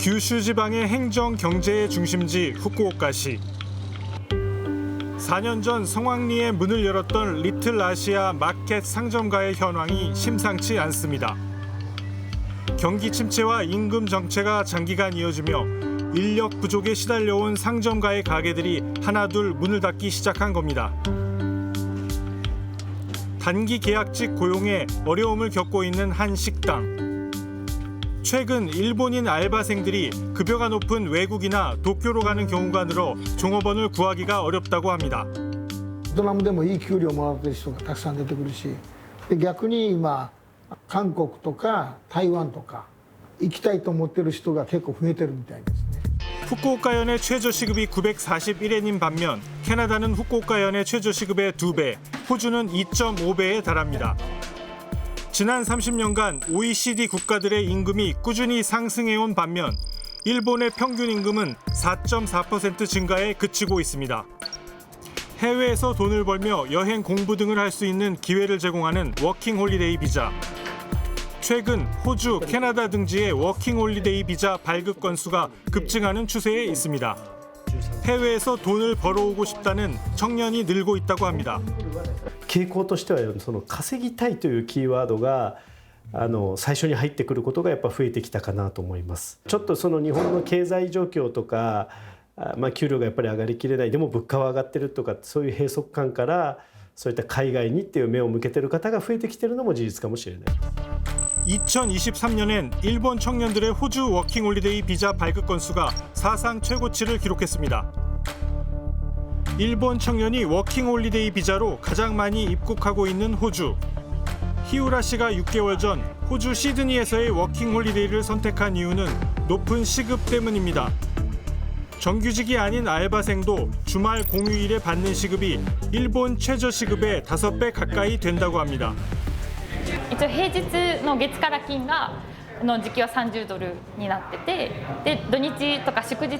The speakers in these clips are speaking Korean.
규슈 지방의 행정 경제의 중심지 후쿠오카시. 4년 전 성황리에 문을 열었던 리틀 아시아 마켓 상점가의 현황이 심상치 않습니다. 경기 침체와 임금 정체가 장기간 이어지며 인력 부족에 시달려온 상점가의 가게들이 하나둘 문을 닫기 시작한 겁니다. 단기 계약직 고용에 어려움을 겪고 있는 한 식당. 최근 일본인 알바생들이 급여가 높은 외국이나 도쿄로 가는 경우가 늘어 종업원을 구하기가 어렵다고 합니다.ベトナムでもいい給料もらってる人がたくさん出てくるしで逆に今韓国とか台湾とか行きたいと思ってる人が結構増えてるみたいですね。 후쿠오카현의 최저 시급이 941엔인 반면 캐나다는 후쿠오카현의 최저 시급의 2배, 호주는 2.5배에 달합니다. 지난 30년간 OECD 국가들의 임금이 꾸준히 상승해온 반면 일본의 평균 임금은 4.4% 증가에 그치고 있습니다. 해외에서 돈을 벌며 여행 공부 등을 할 수 있는 기회를 제공하는 워킹 홀리데이 비자. 최근 호주, 캐나다 등지의 워킹 홀리데이 비자 발급 건수가 급증하는 추세에 있습니다. 해외에서 돈을 벌어오고 싶다는 청년이 늘고 있다고 합니다. 傾向としてはその稼ぎたいというキーワードがあの最初に入ってくることがやっぱ増えてきたかなと思いますちょっとその日本の経済状況とかあまあ給料がやっぱり上がりきれないでも物価は上がってるとかそういう閉塞感からそういった海外にっていう目を向けてる方が増えてきてるのも事実かもしれない 2023년엔 일본 청년들의 호주 워킹 홀리데이 비자 발급 건수가 사상 최고치를 기록했습니다. 일본 청년이 워킹 홀리데이 비자로 가장 많이 입국하고 있는 호주. 히우라 씨가 6개월 전 호주 시드니에서의 워킹 홀리데이를 선택한 이유는 높은 시급 때문입니다. 정규직이 아닌 알바생도 주말 공휴일에 받는 시급이 일본 최저 시급의 5배 가까이 된다고 합니다. 一応平日の月から金がの時期は30ドルになっててで土日とか祝日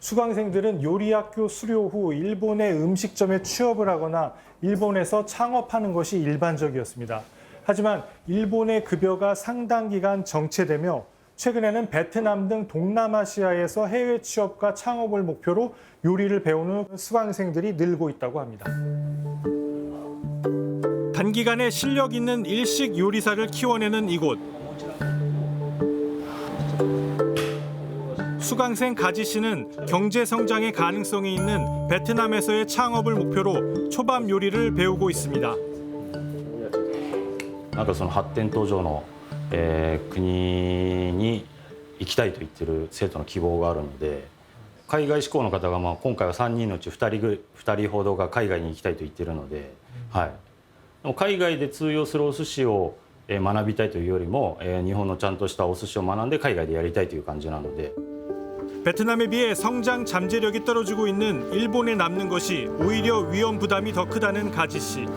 수강생들은 요리학교 수료 후 일본의 음식점에 취업을 하거나 일본에서 창업하는 것이 일반적이었습니다. 하지만 일본의 급여가 상당 기간 정체되며 최근에는 베트남 등 동남아시아에서 해외 취업과 창업을 목표로 요리를 배우는 수강생들이 늘고 있다고 합니다. 단기간에 실력 있는 일식 요리사를 키워내는 이곳. 수강생 가지 씨는 경제 성장의 가능성이 있는 베트남에서의 창업을 목표로 초밥 요리를 배우고 있습니다. なんかその発展途上の、えー国に行きたいと言ってる生徒の希望があるので海外志向の方が、まあ、今回は3人のうち2人ぐ2人ほどが海外に行きたいと言ってるので、はい、でも海外で通用するお寿司を、えー学びたいというよりも、えー日本のちゃんとしたお寿司を学んで海外でやりたいという感じなので。 베트남에 비해 성장 잠재력이 떨어지고 있는 일본에 남는 것이 오히려 위험 부담이 더 크다는 가지 씨.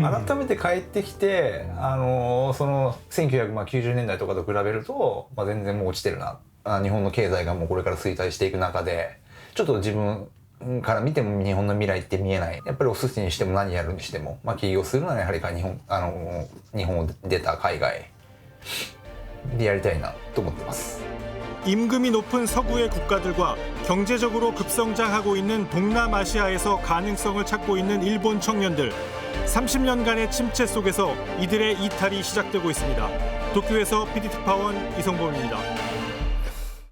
改めて帰ってきて、あのその1990年代とかと比べると、まあ、全然もう落ちてるなあ日本の経済がもうこれから衰退していく中でちょっと自分から見ても日本の未来って見えないやっぱりお寿司にしても何やるにしても、まあ、起業するならやはり日本あの日本を出た海外でやりたいなと思ってます。 임금이 높은 서구의 국가들과 경제적으로 급성장하고 있는 동남아시아에서 가능성을 찾고 있는 일본 청년들. 30년간의 침체 속에서 이들의 이탈이 시작되고 있습니다. 도쿄에서 PD특파원 이성범입니다.